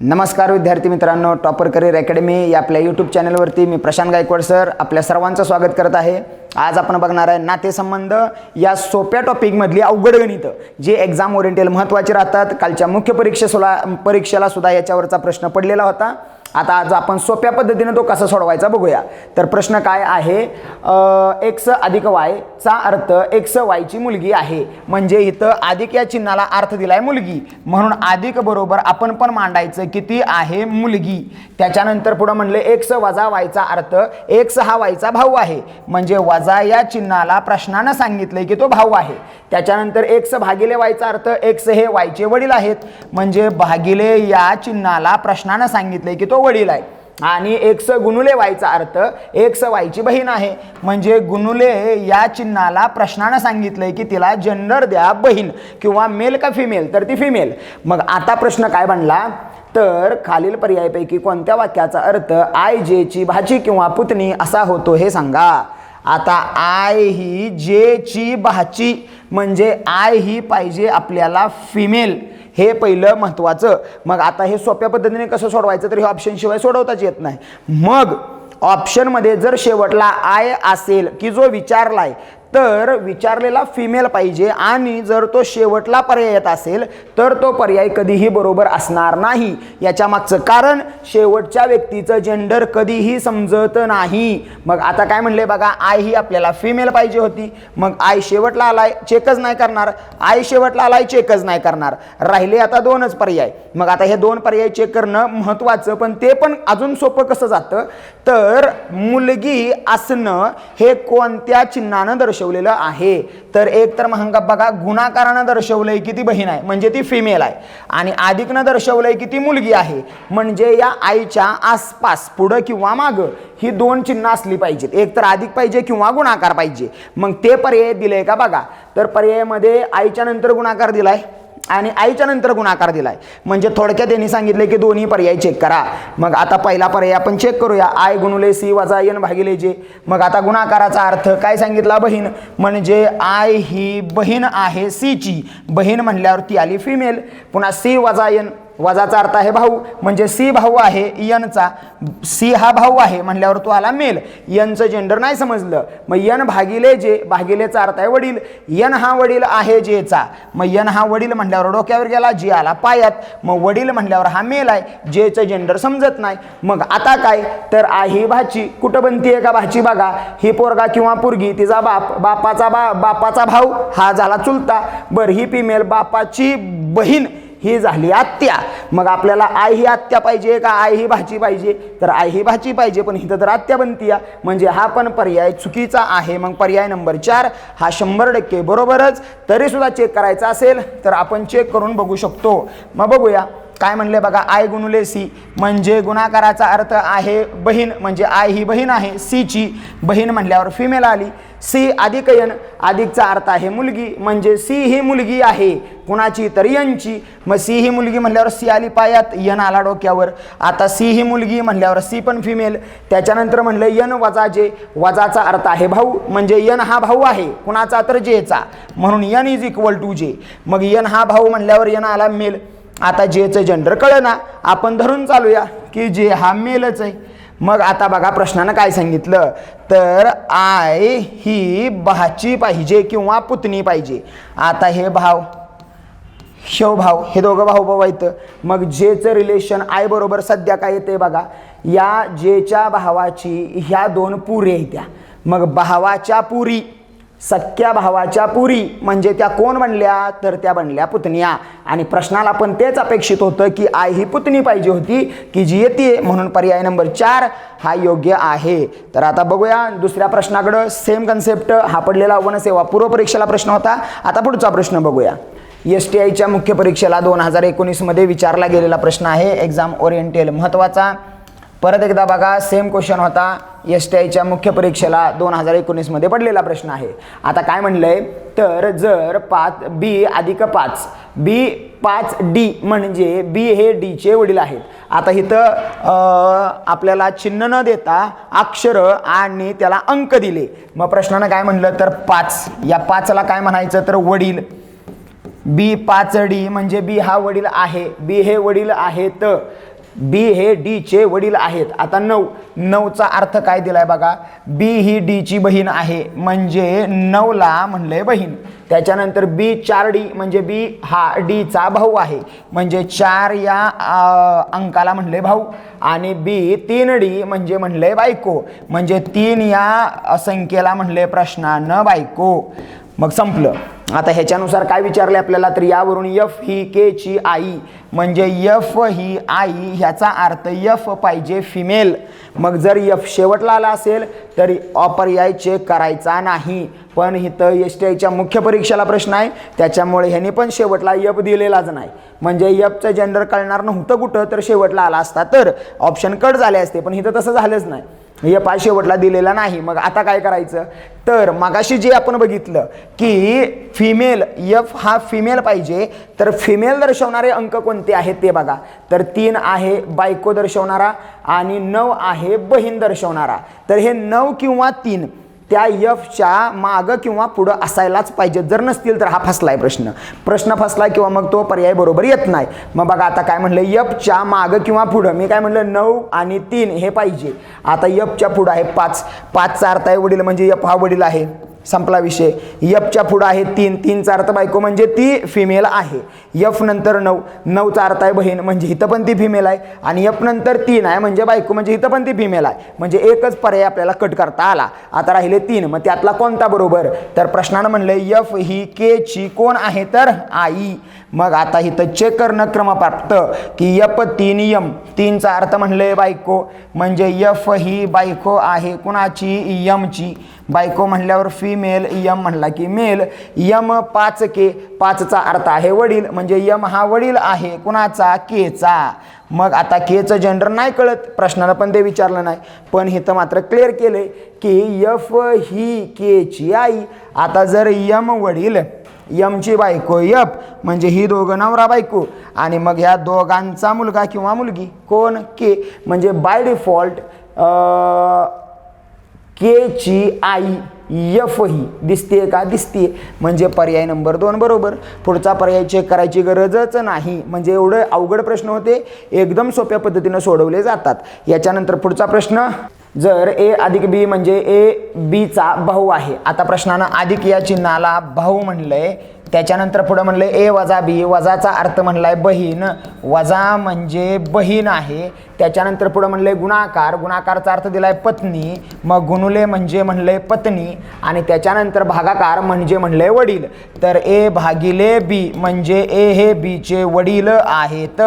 नमस्कार विद्यार्थी मित्रांनो. टॉपर करिअर अकॅडमी या आपल्या यूट्यूब चॅनलवरती मी प्रशांत गायकवाड सर आपल्या सर्वांचं स्वागत करत आहे. आज आपण बघणार आहे नातेसंबंध या सोप्या टॉपिकमधली अवघड गणितं जे एक्झाम ओरिएंटेल महत्त्वाचे राहतात. कालच्या मुख्य परीक्षेसुला परीक्षेला सुद्धा याच्यावरचा प्रश्न पडलेला होता. आता आज आपण सोप्या पद्धतीने तो कसा सोडवायचा बघूया. तर प्रश्न काय आहे? एक्स अधिक वाय चा अर्थ एक्स वायची मुलगी आहे. म्हणजे इथं अधिक या चिन्हाला अर्थ दिलाय मुलगी. म्हणून अधिक बरोबर आपण पण मांडायचं किती आहे मुलगी. त्याच्यानंतर पुढं म्हणले एक्स वजा वायचा अर्थ एक्स हा वायचा भाऊ आहे. म्हणजे वजा या चिन्हाला प्रश्नानं सांगितलंय की तो भाऊ आहे. त्याच्यानंतर एक्स भागिले वायचा अर्थ एक्स हे वायचे वडील आहेत. म्हणजे भागिले या चिन्हाला प्रश्नानं सांगितलंय की तो वडील आहे आणि एक्स गुणुले वायचा अर्थ एक्स वायची बहीण आहे. म्हणजे गुणुले या चिन्हाला प्रश्नानं सांगितलंय की तिला जेंडर द्या बहीण किंवा मेल का फिमेल तर ती फिमेल मग आता प्रश्न काय बनला? तर खालील पर्यायपैकी कोणत्या वाक्याचा अर्थ आय जेची भाची किंवा पुतणी असा होतो हे सांगा. आता आय ही जेची भाची म्हणजे आय ही पाहिजे आपल्याला फिमेल हे पहिलं महत्त्वाचं मग आता हे सोप्या पद्धतीने कसं सोडवायचं तर हे ऑप्शन शिवाय सोडवताच येत नाही. मग ऑप्शनमध्ये जर शेवटला आय असेल की जो विचारलाय तर विचारलेला फिमेल पाहिजे आणि जर तो शेवटला पर्याय येत असेल तर तो पर्याय कधीही बरोबर असणार नाही. याच्या मागचं कारण शेवटच्या व्यक्तीचं जेंडर कधीही समजत नाही. मग आता काय म्हणले बघा आय ही आपल्याला फिमेल पाहिजे होती. मग आय शेवटला आलाय चेकच नाही करणार. आय शेवटला आलाय चेकच नाही करणार. राहिले आता दोनच पर्याय. मग आता हे दोन पर्याय चेक करणं महत्त्वाचं पण ते पण अजून सोपं कसं जातं? तर मुलगी असणं हे कोणत्या चिन्हानं दर्शवलेलं आहे. तर एक तर महंगा बघा गुणाकारानं दर्शवलंय की ती बहीण आहे म्हणजे ती फिमेल आहे. आणि अधिकनं दर्शवलंय की ती मुलगी आहे म्हणजे या आईच्या आसपास पुढं किंवा मागं ही दोन चिन्ह असली पाहिजेत. एक तर अधिक पाहिजे किंवा गुणाकार पाहिजे. मग ते पर्याय दिले का बघा. तर पर्यायामध्ये आईच्या नंतर गुणाकार दिलाय. आणि आईच्या नंतर गुणाकार दिलाय. म्हणजे थोडक्यात त्यांनी सांगितले की दोन्ही पर्याय चेक करा. मग आता पहिला पर्याय आपण चेक करूया. आय गुणुले सी वजा एन भागिले जे. मग आता गुणाकाराचा अर्थ काय सांगितला बहीण? म्हणजे आय ही बहीण आहे सीची बहीण म्हणल्यावर ती आली फिमेल पुन्हा सी वजा एन. वजाचा अर्थ आहे भाऊ. म्हणजे सी भाऊ आहे यनचा सी हा भाऊ आहे म्हणल्यावर तो आला मेल. यनचं जेंडर नाही समजलं. मग यन भागिले जे भागिलेचा अर्थ आहे वडील. यन हा वडील आहे जेचा मग यन हा वडील म्हणल्यावर डोक्यावर गेला जे आला पायात. मग वडील म्हणल्यावर हा मेल आहे. जेचं जेंडर समजत नाही. मग आता काय? तर आई भाची कुठं बनतीये का भाची? बघा. ही पोरगा किंवा पोरगी तिचा बाप बापाचा बा बापाचा भाऊ हा झाला चुलता. बरं ही फिमेल बापाची बहीण. ही झाली आत्या. मग आपल्याला आई ही आत्या पाहिजे का आई ही भाची पाहिजे? तर आई ही भाची पाहिजे पण इथं तर आत्या बनती म्हणजे हा पण पर्याय चुकीचा आहे. मग पर्याय नंबर चार हा शंभर टक्के बरोबरच. तरीसुद्धा चेक करायचा असेल तर आपण चेक करून बघू शकतो. मग बघूया. काय म्हणले बघा आय गुणुले सी. म्हणजे गुणाकाराचा अर्थ आहे बहीण म्हणजे आय ही बहीण आहे सीची बहीण म्हणल्यावर फिमेल आली. सी अधिकयन अधिकचा अर्थ आहे मुलगी म्हणजे सी ही मुलगी आहे कुणाची तर यनची मग सी ही मुलगी म्हणल्यावर सी आली पायात यन आला डोक्यावर. आता सी ही मुलगी म्हणल्यावर सी पण फिमेल त्याच्यानंतर म्हणलं यन वजा जे. वजाचा अर्थ आहे भाऊ म्हणजे यन हा भाऊ आहे कुणाचा तर जेचा. म्हणून यन इज इक्वल टू जे. मग यन हा भाऊ म्हणल्यावर यन आला मेल आता जेचं जेंडर कळना ना आपण धरून चालूया की जे हा मेलच आहे. मग आता बघा प्रश्नानं काय सांगितलं? तर आय ही भाची पाहिजे किंवा पुतणी पाहिजे? आता हे भाव शव भाव हे दोघं भाऊ भाऊ आहेत. मग जेचं रिलेशन आय बरोबर सध्या काय येते बघा? या जेच्या भावाची ह्या दोन पुरी आहेत त्या. मग भावाच्या पुरी सख्या भावाच्या पुरी म्हणजे त्या कोण बनल्या? तर त्या बनल्या पुतण्या. आणि प्रश्नाला पण तेच अपेक्षित होतं की आई ही पुतणी पाहिजे होती की जी येते म्हणून पर्याय नंबर चार हा योग्य आहे. तर आता बघूया दुसऱ्या प्रश्नाकडं. सेम कन्सेप्ट हा पडलेला वनसेवा पूर्व परीक्षेला प्रश्न होता. आता पुढचा प्रश्न बघूया. एस टी आयच्या मुख्य परीक्षेला दोन हजार एकोणीसमध्ये विचारला गेलेला प्रश्न आहे. एक्झाम ओरिएंटेल महत्त्वाचा परत एकदा बघा सेम क्वेश्चन होता. एस टी आयच्या मुख्य परीक्षेला दोन हजार एकोणीसमध्ये पडलेला प्रश्न आहे. आता काय म्हणलंय? तर जर पाच बी अधिक पाच बी पाच डी म्हणजे बी हे डीचे वडील आहेत. आता इथं आपल्याला चिन्ह न देता अक्षर आणि त्याला अंक दिले. मग प्रश्नानं काय म्हणलं? तर पाच. या पाचला काय म्हणायचं? तर वडील. बी पाच डी म्हणजे बी हा वडील आहे. बी हे वडील आहेत. बी हे डीचे वडील आहेत. आता नऊ नऊचा अर्थ काय दिला आहे बघा? बी ही डीची बहीण आहे म्हणजे नऊला म्हणलंय बहीण. त्याच्यानंतर बी चार डी म्हणजे बी हा डीचा भाऊ आहे. म्हणजे चार या अंकाला म्हणले भाऊ. आणि बी तीन डी म्हणजे म्हणले बायको. म्हणजे तीन या संख्येला म्हणले प्रश्नानं बायको. मग संपलं. आता ह्याच्यानुसार काय विचारले आपल्याला? तर यावरून यफ ही के ची आई म्हणजे यफ ही आई ह्याचा अर्थ यफ पाहिजे फिमेल मग जर यफ शेवटला आला असेल तर अपर्याय चेक करायचा नाही. पण इथं एस टी आयच्या मुख्य परीक्षेला प्रश्न आहे. त्याच्यामुळे ह्याने पण शेवटला यफ दिलेलाच नाही. म्हणजे यफचं जेंडर कळणार नव्हतं कुठं तर शेवटला आला असता. तर ऑप्शन कट झाले असते पण इथं तसं झालंच नाही. यफ शेवटला दिलेला नाही. मग आता काय करायचं? तर मगाशी जे आपण बघितलं की फिमेल यफ हा फिमेल पाहिजे तर फिमेल दर्शवणारे अंक कोणते आहेत ते बघा. तर तीन आहे बायको दर्शवणारा आणि नऊ आहे बहीण दर्शवणारा. तर हे नऊ किंवा तीन त्या यफच्या मागं किंवा पुढं असायलाच पाहिजे जर नसतील तर हा फसलाय प्रश्न. प्रश्न फसलाय किंवा मग तो पर्याय बरोबर येत नाही. मग बघा आता काय म्हणलं? यफच्या मागं किंवा पुढं. मी काय म्हणलं? नऊ आणि तीन हे पाहिजे. आता यफच्या पुढं आहे पाच. पाचचा अर्थ आहे वडील म्हणजे यफ हा वडील आहे. संपला विषय. यफच्या पुढं आहे तीन. तीनचा अर्थ बायको म्हणजे ती फिमेल आहे. यफ नंतर नऊ. नऊचा अर्थ आहे बहीण म्हणजे इथं पण ती फिमेल आहे. आणि यफ नंतर तीन आहे म्हणजे बायको म्हणजे इथं पण ती फिमेल आहे. म्हणजे एकच पर्याय आपल्याला कट करता आला. आता राहिले तीन. मग त्यातला कोणता बरोबर? तर प्रश्नानं म्हणलं यफ ही के ची कोण आहे? तर आई. मग आता इथं चेक करणं क्रमप्राप्त की यप तीन यम तीनचा अर्थ म्हणले बायको. म्हणजे यफ ही बायको आहे कुणाची? यमची बायको म्हणल्यावर फिमेल यम म्हणला की मेल यम पाच के पाचचा अर्थ आहे वडील म्हणजे यम हा वडील आहे कुणाचा? केचा. मग आता केचं जेंडर नाही कळत प्रश्नाला पण ते विचारलं नाही. पण इथं मात्र क्लिअर केले की यफ ही केची आई. आता जर यम वडील यमची बायको यप म्हणजे ही दोघं नवरा बायको. आणि मग ह्या दोघांचा मुलगा किंवा मुलगी कोण? के. म्हणजे बाय डिफॉल्ट के ची आई यफ ही दिसते का? दिसते म्हणजे पर्याय नंबर दोन बरोबर. पुढचा पर्याय चेक करायची गरजच नाही. म्हणजे एवढे अवघड प्रश्न होते. एकदम सोप्या पद्धतीनं सोडवले जातात. याच्यानंतर पुढचा प्रश्न जर ए अधिक बी म्हणजे ए बीचा भाऊ आहे. आता प्रश्नानं अधिक या चिन्हाला भाऊ म्हणलंय. त्याच्यानंतर पुढं म्हणलं ए वजा बी. वजाचा अर्थ म्हणलाय बहीण. वजा म्हणजे बहीण आहे. त्याच्यानंतर पुढं म्हणलंय गुणाकार. गुणाकारचा अर्थ दिलाय पत्नी. मग गुणुले म्हणजे म्हणलंय पत्नी. आणि त्याच्यानंतर भागाकार म्हणजे म्हणलंय वडील. तर ए भागिले बी म्हणजे ए हे बीचे वडील आहेत.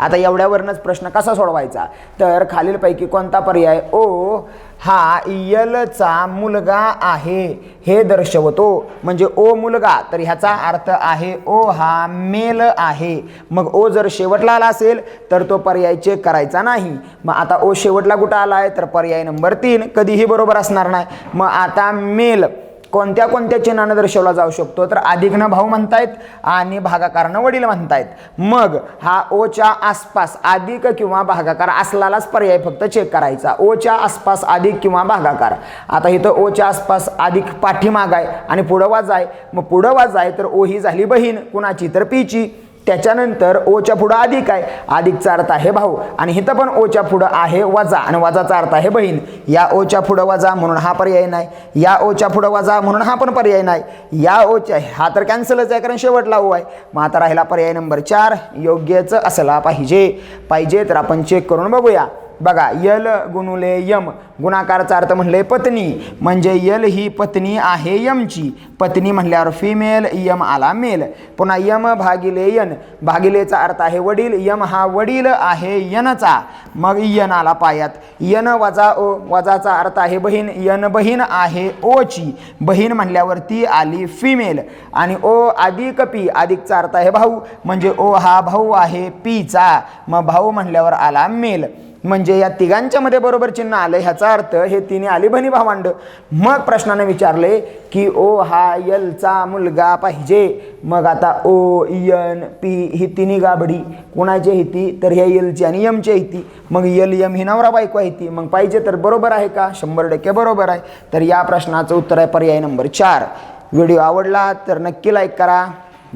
आता एवढ्यावरनंच प्रश्न कसा सोडवायचा? तर खालीलपैकी कोणता पर्याय? ओ हा यलचा मुलगा आहे. हे दर्शवतो. म्हणजे ओ मुलगा तर ह्याचा अर्थ आहे ओ हा मेल आहे. मग ओ जर शेवटला आला असेल तर तो पर्याय चेक करायचा नाही. मग आता ओ शेवटला कुठं आला आहे तर पर्याय नंबर तीन कधीही बरोबर असणार नाही. मग आता मेल. कोणत्या कोणत्या चिन्हानं दर्शवला जाऊ शकतो. तर अधिकनं भाऊ म्हणतायत आणि भागाकारनं वडील म्हणतायत. मग हा ओच्या आसपास अधिक किंवा भागाकार असलालाच पर्याय फक्त चेक करायचा. ओच्या आसपास अधिक किंवा भागाकार. आता इथं ओच्या आसपास अधिक पाठीमाग आहे आणि पुढं वाजाय मग पुढं वाजाय तर ओ ही झाली बहीण. कुणाची? तर पीची. त्याच्यानंतर ओच्या पुढं अधिक आहे. अधिकचा अर्थ आहे भाऊ. आणि इथं पण ओच्या पुढं आहे वजा. आणि वजाचा अर्थ आहे बहीण. या ओच्या पुढं वजा म्हणून हा पर्याय नाही. या ओच्या पुढं वजा म्हणून हा पण पर्याय नाही. या ओच्या हा तर कॅन्सलच आहे कारण शेवटला ओ आहे. मग आता राहिला पर्याय नंबर चार. योग्यच असला पाहिजे. पाहिजे तर आपण चेक करून बघूया. बघा यल गुणुले यम. गुणाकाराचा अर्थ म्हणले पत्नी. म्हणजे यल ही पत्नी आहे यमची. पत्नी म्हणल्यावर फिमेल यम आला मेल पुन्हा यम भागिले यन. भागिलेचा अर्थ आहे वडील. यम हा वडील आहे यनचा. मग यन आला पायात. यन वजा ओ वजाचा अर्थ आहे बहीण. यन बहीण आहे ओची. बहीण म्हणल्यावर ती आली फिमेल आणि ओ अधिक पी अधिकचा अर्थ आहे भाऊ. म्हणजे ओ हा भाऊ आहे पीचा. मग भाऊ म्हणल्यावर आला मेल म्हणजे या तिघांच्या मध्ये बरोबर चिन्ह आलं ह्याचा अर्थ हे तिने आली बहिणी भावांड. मग प्रश्नाने विचारले की ओ हा यलचा मुलगा पाहिजे. मग आता ओ यन पी ही तिन्ही गाबडी. कोणाची आहे ती तर ह्या यलची आणि यमची आहे ती मग यल यम ही नवरा बायको आहे ती. मग पाहिजे तर बरोबर आहे का? शंभर टक्के बरोबर आहे. तर या प्रश्नाचं उत्तर आहे पर्याय नंबर चार. व्हिडिओ आवडला तर नक्की लाईक करा.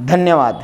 धन्यवाद.